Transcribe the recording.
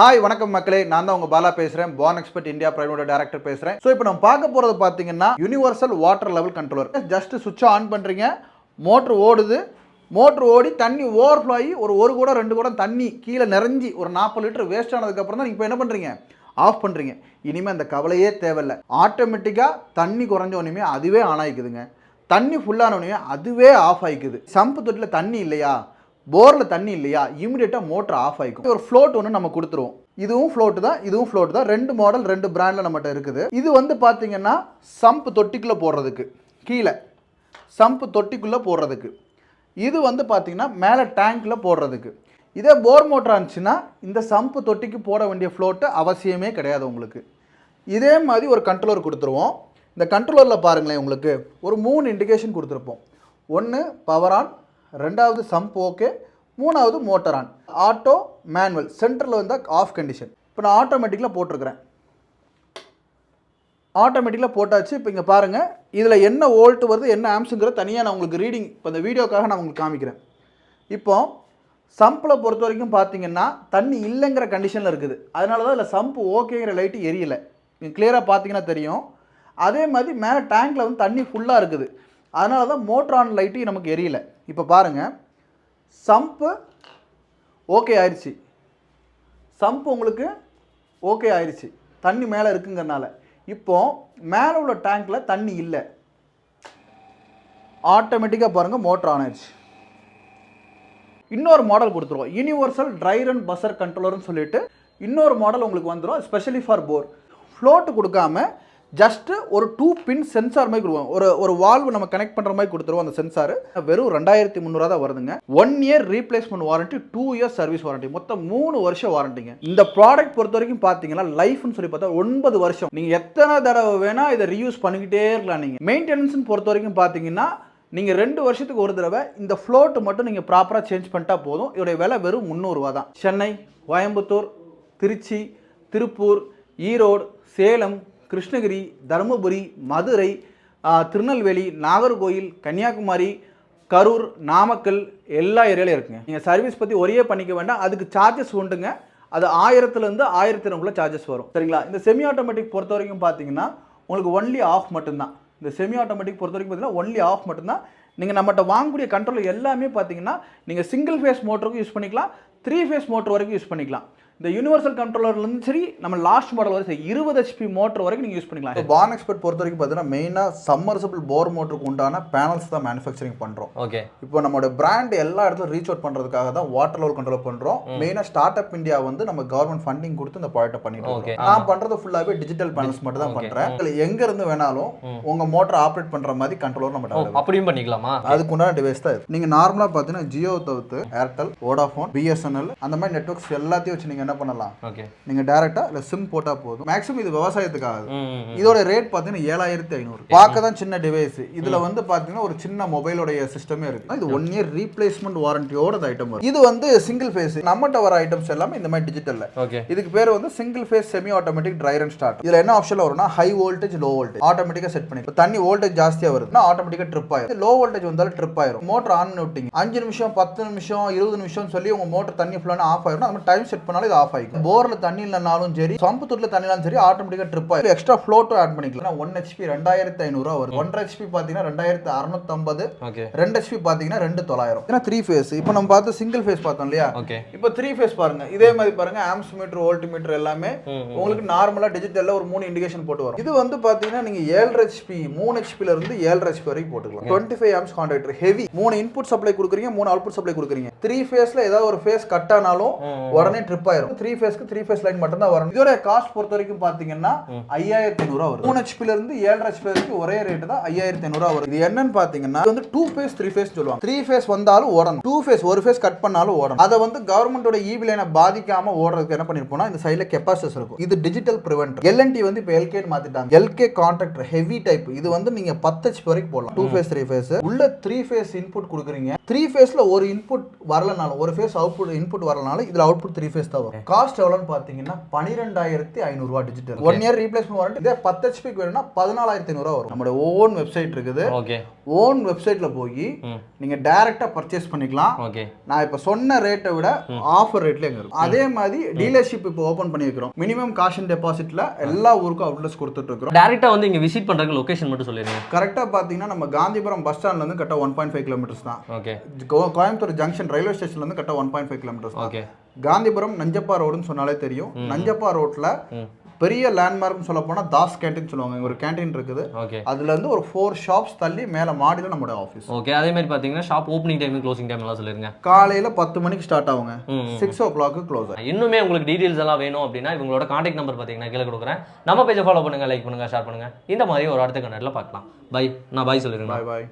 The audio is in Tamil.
ஹாய் வணக்கம் மக்களே. நான் தான் உங்க பாலா பேசுறேன். Pan expert India private director பேசுறேன். ஸோ இப்போ நம்ம பார்க்க போறது பார்த்தீங்கன்னா universal water level controller just சுவிட்ச் ஆன் பண்றீங்க. மோட்டர் ஓடுது. மோட்டர் ஓடி தண்ணி ஓவர்ஃப்ளோ ஆகி ஒரு ஒரு கூட ரெண்டு கூட தண்ணி கீழே நிறைஞ்சி ஒரு நாற்பது லிட்டர் வேஸ்ட் ஆனதுக்கப்புறம் தான் இப்போ என்ன பண்ணுறீங்க ஆஃப் பண்ணுறீங்க இனிமேல் அந்த கவலையே தேவையில்லை. ஆட்டோமேட்டிக்காக தண்ணி குறைஞ்ச உடனே அதுவே ஆன் ஆகிக்குதுங்க தண்ணி ஃபுல்லான உடனே அதுவே ஆஃப் ஆகிக்குது சம்பு தொட்டியில் தண்ணி இல்லையா? போரில் தண்ணி இல்லையா? இமிடியேட்டாக மோட்டர் ஆஃப் ஆகிக்கும் ஒரு ஃப்ளோட் ஒன்று நம்ம கொடுத்துருவோம். இதுவும் ஃப்ளோட்டு தான் இதுவும் ஃப்ளோட் தான். ரெண்டு மாடல் ரெண்டு பிராண்டில் நம்மகிட்ட இருக்குது. இது வந்து பார்த்தீங்கன்னா சம்ப் தொட்டிக்குள்ளே போடுறதுக்கு. கீழே. சம்ப் தொட்டிக்குள்ளே போடுறதுக்கு. இது வந்து பார்த்திங்கன்னா மேலே டேங்க்கில் போடுறதுக்கு. இதே போர் மோட்டர் இருந்துச்சுன்னா இந்த சம்ப் தொட்டிக்கு போட வேண்டிய ஃப்ளோட்டு அவசியமே கிடையாது உங்களுக்கு. இதே மாதிரி ஒரு கண்ட்ரோலர் கொடுத்துருவோம். இந்த கண்ட்ரோலரில் பாருங்களேன் உங்களுக்கு. ஒரு மூணு இண்டிகேஷன் கொடுத்துருப்போம். ஒன்று பவர் ஆன் ரெண்டாவது சம்ப் ஓகே மூணாவது மோட்டர் ஆன். ஆட்டோ மேனுவல் சென்டரில் வந்தால் ஆஃப் கண்டிஷன். இப்போ நான் ஆட்டோமேட்டிக்கில் போட்டிருக்கிறேன். ஆட்டோமேட்டிக்காக போட்டாச்சு இப்போ இங்கே பாருங்கள் இதில் என்ன வோல்ட் வருது என்ன ஆம்ஸுங்கிற தனியாக நான் உங்களுக்கு ரீடிங் இப்போ இந்த வீடியோக்காக நான் உங்களுக்கு காமிக்கிறேன். இப்போ சம்பில் பொறுத்த வரைக்கும் பார்த்தீங்கன்னா தண்ணி இல்லைங்கிற கண்டிஷனில் இருக்குது. அதனால தான் இதில் சம்ப் ஓகேங்கிற லைட்டு எரியலை. நீங்கள் கிளியராக பார்த்தீங்கன்னா தெரியும். அதே மாதிரி மேலே டேங்க்கில் வந்து தண்ணி ஃபுல்லாக இருக்குது. அதனால தான் மோட்டர் ஆன் லைட்டு நமக்கு எரியல. இப்போ பாருங்கள் சம்ப்பு ஓகே ஆயிடுச்சு சம்ப் உங்களுக்கு ஓகே ஆயிடுச்சு தண்ணி மேலே இருக்குங்கிறனால. இப்போ மேலே உள்ள டேங்க்கில் தண்ணி இல்லை. ஆட்டோமேட்டிக்காக பாருங்கள் மோட்டர் ஆன் ஆயிடுச்சு இன்னொரு மாடல் கொடுத்துருவோம். யூனிவர்சல் ட்ரை ரன் பஸ்ஸர் கண்ட்ரோலர்னு சொல்லிட்டு இன்னொரு மாடல் உங்களுக்கு வந்துடும் ஸ்பெஷலி ஃபார் போர் ஃப்ளோட்டு கொடுக்காம ஜஸ்ட்டு ஒரு டூ பின் சென்சார் மாதிரி கொடுவோம் ஒரு ஒரு வால்வு நம்ம கனெக்ட் பண்ணுற மாதிரி கொடுத்துருவோம் அந்த சென்சார் வெறும் ரெண்டாயிரத்தி முந்நூறுவா தான் வருதுங்க. One year replacement warranty two years service warranty மொத்தம் மூணு வருஷம் வாரண்டிங்க இந்த ப்ராடக்ட் பொறுத்த வரைக்கும் பார்த்தீங்கன்னா லைஃப்னு சொல்லி பார்த்தா ஒன்பது வருஷம். நீங்கள் எத்தனை தடவை வேணால் இதை ரீயூஸ் பண்ணிக்கிட்டே இருக்கலாம் நீங்கள் மெயின்டெனன்ஸ்னு பொறுத்த வரைக்கும் பார்த்தீங்கன்னா நீங்கள் ரெண்டு வருஷத்துக்கு ஒரு தடவை இந்த ஃப்ளோட்டு மட்டும் நீங்கள் ப்ராப்பராக சேஞ்ச் பண்ணிட்டா போதும். இதோடைய விலை வெறும் முந்நூறுரூவா தான். சென்னை கோயம்புத்தூர் திருச்சி திருப்பூர் ஈரோடு சேலம் கிருஷ்ணகிரி தருமபுரி மதுரை திருநெல்வேலி நாகர்கோயில் கன்னியாகுமரி கரூர் நாமக்கல் எல்லா ஏரியாலையும் இருக்குங்க. நீங்கள் சர்வீஸ் பற்றி ஒரே பண்ணிக்க வேண்டாம். அதுக்கு சார்ஜஸ் உண்டுங்க. அது ஆயிரத்துலேருந்து ஆயிரத்தி ரெண்டுக்குள்ள சார்ஜஸ் வரும். சரிங்களா? இந்த செமி ஆட்டோமேட்டிக் பொறுத்த வரைக்கும் பார்த்தீங்கன்னா உங்களுக்கு ஒன்லி ஆஃப் மட்டும்தான். இந்த செமி ஆட்டோமேட்டிக் பொறுத்த வரைக்கும் பார்த்தீங்கன்னா ஒன்லி ஆஃப் மட்டும்தான். நீங்கள் நம்மகிட்ட வாங்கக்கூடிய கண்ட்ரோல் எல்லாமே பார்த்தீங்கன்னா நீங்கள் சிங்கிள் ஃபேஸ் மோட்டருக்கும் யூஸ் பண்ணிக்கலாம். த்ரீ ஃபேஸ் மோட்டர் வரைக்கும் யூஸ் பண்ணிக்கலாம். இந்த யூனிவர்சல் கண்ட்ரோலர்லேருந்து சரி நம்ம லாஸ்ட் மாடல் வரை சரி இருபது ஹெச்பி மோட்டர் வரைக்கும் நீங்கள் யூஸ் பண்ணிக்கலாம். இப்போ பான் எக்ஸ்பர்ட் பொறுத்த வரைக்கும் பார்த்தீங்கன்னா மெயினாக சம்மர்சபிள் போர் மோட்டருக்கு உண்டான பேனல்ஸ் தான் மேனுஃபேக்சரிங் பண்ணுறோம் ஓகே இப்போ நம்மளோட பிராண்ட் எல்லா இடத்துலையும் ரீச் அவுட் பண்ணுறதுக்காக தான் வாட்டர் லெவல் கண்ட்ரோல் பண்ணுறோம் மெயினாக ஸ்டார்ட் அப் இந்தியா வந்து நம்ம கவர்மெண்ட் ஃபண்டிங் கொடுத்து இந்த ப்ராடக்ட்டை பண்ணிட்டு நான் பண்ணுறது ஃபுல்லாகவே டிஜிட்டல் பேனல்ஸ் மட்டும் தான். பண்ணுறேன் இதில் எங்க இருந்து வேணாலும் உங்க மோட்டர் ஆப்ரேட் பண்ற மாதிரி கண்ட்ரோலர் நம்ம அப்படியும் பண்ணிக்கலாமா? அதுக்கு உண்டான டிவைஸ் தான் இது. நீங்க நார்மலா பார்த்தீங்கன்னா ஜியோ தவிர்த்து ஏர்டெல் வோடாஃபோன் பிஎஸ்என்எல் அந்த மாதிரி நெட்ஒர்க்ஸ் எல்லாத்தையும் வச்சு நீங்க என்ன பண்ணலாம்? ஓகே நீங்க டேரக்டா இல்ல சிம் போட்டா போதும். மேக்ஸிமம் இது விவசாயத்துக்காக. இதோட ரேட் பார்த்தீங்கன்னா ஏழாயிரத்தி ஐநூறு. பார்க்க தான் சின்ன டிவைஸ் இதுல வந்து பார்த்தீங்கன்னா ஒரு சின்ன மொபைலோடைய சிஸ்டமே இருக்கு. இது ஒன் இயர் ரீப்ளேஸ்மெண்ட் வாரண்டியோட இந்த ஐட்டம் வரும். இது வந்து சிங்கிள் ஃபேஸ் நம்மகிட்ட வர ஐட்டம்ஸ் எல்லாமே இந்த மாதிரி டிஜிட்டல்ல இதுக்கு பேர் வந்து single phase semi automatic dry run start இதுல என்ன ஆப்ஷன்ல வரும்னா ஹை வோல்டேஜ் லோ வோல்டேஜ் ஆட்டோமேட்டிக்கா செட் பண்ணி தண்ணி வோல்டேஜ் ஜாஸ்தியா வருதுன்னா ஆட்டோமேட்டிக்கா ட்ரிப் ஆயிரும். லோ வோல்டேஜ் வந்தாலும் ட்ரிப் ஆயிரும். மோட்டர் ஆன் விட்டீங்க அஞ்சு நிமிஷம் பத்து நிமிஷம் இருபது நிமிஷம் சொல்லி உங்க மோட்டர் தண்ணி ஃபுல்லான ஆஃப் ஆயிரும் நம்ம டைம் செட் பண்ணாலும் இது ஆஃப் ஆயிக்கும். போர்ல தண்ணி இல்லைனாலும் சரி சம்பு தொட்டில தண்ணினாலும் சரி ஆட்டோமேட்டிக்கா ட்ரிப் ஆயிரும். எக்ஸ்ட்ரா ஃப்ளோட்டும் ஆட் பண்ணிக்கலாம். ஒன் ஹெச்பி ரெண்டாயிரத்தி ஐநூறுவா வரும். ஒன்றரை ஹெச்பி பாத்தீங்கன்னா ரெண்டாயிரத்தி அறுநூத்தம்பது ரெண்டு ஹெச்பி பாத்தீங்கன்னா ரெண்டு தொள்ளாயிரம். ஏன்னா த்ரீ ஃபேஸ் இப்போ நம்ம பார்த்து சிங்கிள் ஃபேஸ் பார்த்தோம் இல்லையா? இப்போ த்ரீ ஃபேஸ் பாருங்க. இதே மாதிரி பாருங்க ஆம்ஸ் மீட்டர் வோல்ட் மீட்டர் எல்லாமே உங்களுக்கு நார்மலா டிஜிட்டல்ல ஒரு மூணு இண்டிகேஷன் போட்டு வரும். இது வந்து பாத்தீங்கன்னா நீங்க ஏழரை ஹெச்பி மூணு ஹெச்பில இருந்து ஏழரை ஹெச்பி வரைக்கும் போட்டுக்கலாம். Twenty five amps contactor heavy மூணு இன்புட் சப்ளை கொடுக்குறீங்க மூணு அவுட்புட் சப்ளை கொடுக்குறீங்க. த்ரீ ஃபேஸ்ல ஏதாவது ஒரு ஃபேஸ் கட் ஆனாலும் உடனே ட்ரிப் ஆயிரும். த்ரீ ஃபேஸ்க்கு த்ரீ ஃபேஸ் லைன் மட்டும் தான் வரும் இதோட காஸ்ட் பொறுத்த வரைக்கும் பாத்தீங்கன்னா ஐயாயிரத்தி ஐநூறுவா வரும் மூணு ஹெச்பில இருந்து ஏழரை ஹெச்பி வரைக்கும் ஒரே ரேட் தான் ஐயாயிரத்தி ஐநூறுவா வரும் இது என்னன்னு பாத்தீங்கன்னா வந்து டூ ஃபேஸ் த்ரீ ஃபேஸ் சொல்லுவாங்க. த்ரீ ஃபேஸ் வந்தாலும் ஓடணும். டூ ஃபேஸ் ஒரு ஃபேஸ் கட் பண்ணாலும் ஓடணும். அதை வந்து கவர்மெண்டோட ஈபி லைனை பாதிக்காம ஓடுறதுக்கு என்ன பண்ணிருப்போம்னா இந்த சைடுல கெப்பாசிட்டர்ஸ் இருக்கும். இது டிஜிட்டல் ப்ரிவென்ட் எல்என்டி வந்து இப்போ எல்கே மாத்திட்டாங்க. எல்கே கான்ட்ராக்டர் ஹெவி டைப் இது வந்து நீங்க பத்து ஹெச்பி வரைக்கும் போடலாம். டூ ஃபேஸ் த்ரீ ஃபேஸ் உள்ள த்ரீ ஃபேஸ் இன்புட் கொடுக்குறீங்க. த்ரீ ஃபேஸ்ல ஒரு இன்புட் வரலனாலும் ஒரு ஃபேஸ் அவுட்புட் இன்புட் வரலனாலும் இதுல அவுட்புட் த்ரீ ஃபேஸ் தான் வரும் காஸ்ட் எவ்வளோன்னு பார்த்தீங்கன்னா பன்னிரெண்டாயிரத்தி ஐநூறுரூவா digital one year replacement warranty இதே பத்து ஹெச்பிக்கு வேணும்னா பதினாலாயிரத்தி ஐநூறுரூவா வரும். நம்மளோட ஓன் வெப்சைட் இருக்குது. ஓகே ஓன் வெப்சைட்டில் போய் ம். நீங்கள் டைரெக்டாக பர்ச்சேஸ் பண்ணிக்கலாம். ஓகே நான் இப்போ சொன்ன ரேட்டை விட ஆஃபர் ரேட்ல எங்க இருக்கும் அதே மாதிரி டீலர்ஷிப் இப்போ ஓப்பன் பண்ணியிருக்கிறோம் மினிமம் காஷன் டெபாசிட்ல எல்லா ஊருக்கும் அவுட்லெட்ஸ் கொடுத்துட்டு இருக்கிறோம். டேரெக்டாக வந்து இங்கே விசிட் பண்ணுறதுக்கு லொக்கேஷன் மட்டும் சொல்லிடுங்க. கரெக்டாக பார்த்தீங்கன்னா நம்ம காந்திபுரம் பஸ் ஸ்டாண்ட்ல இருந்து கரெக்டாக ஒன் பாயிண்ட் ஃபைவ் கிலோமீட்டர்ஸ் தான். ஓகே கோயம்புத்தூர் ஜங்ஷன் ரயில்வே ஸ்டேஷன்ல இருந்து கரெக்டாக one point five kilometers okay Gandhipuram Nanjappa ரோடுன்னு சொன்னாலே தெரியும். நஞ்சப்பா ரோட்ல பெரிய லேண்ட்மார்க்னு சொல்ல போனா தாஸ் கேண்டீன் சொல்லுவாங்க. ஒரு கேண்டீன் இருக்குது. ஓகே. அதுல இருந்து ஒரு ஃபோர் ஷாப்ஸ் தள்ளி மேல மாடியில நம்மளோட ஆஃபீஸ் ஓகே அதே மாதிரி பார்த்தீங்கன்னா shop opening time closing time எல்லாம் சொல்லிருங்க. காலையில பத்து மணிக்கு ஸ்டார்ட் ஆகுங்க. சிக்ஸ் ஓ கிளாக்கு க்ளோஸ் இன்னுமே உங்களுக்கு டீடைல்ஸ் எல்லாம் வேணும் அப்படின்னா இவங்களோட காண்டாக்ட் நம்பர் பார்த்தீங்கன்னா கீழே கொடுக்குறேன். நம்ம பேஜை ஃபாலோ பண்ணுங்க லைக் பண்ணுங்க ஷேர் பண்ணுங்க. இந்த மாதிரி ஒரு அடுத்த கண்டென்ட்ல பார்க்கலாம். பை நான் பாய் சொல்லிருங்க பாய் பாய்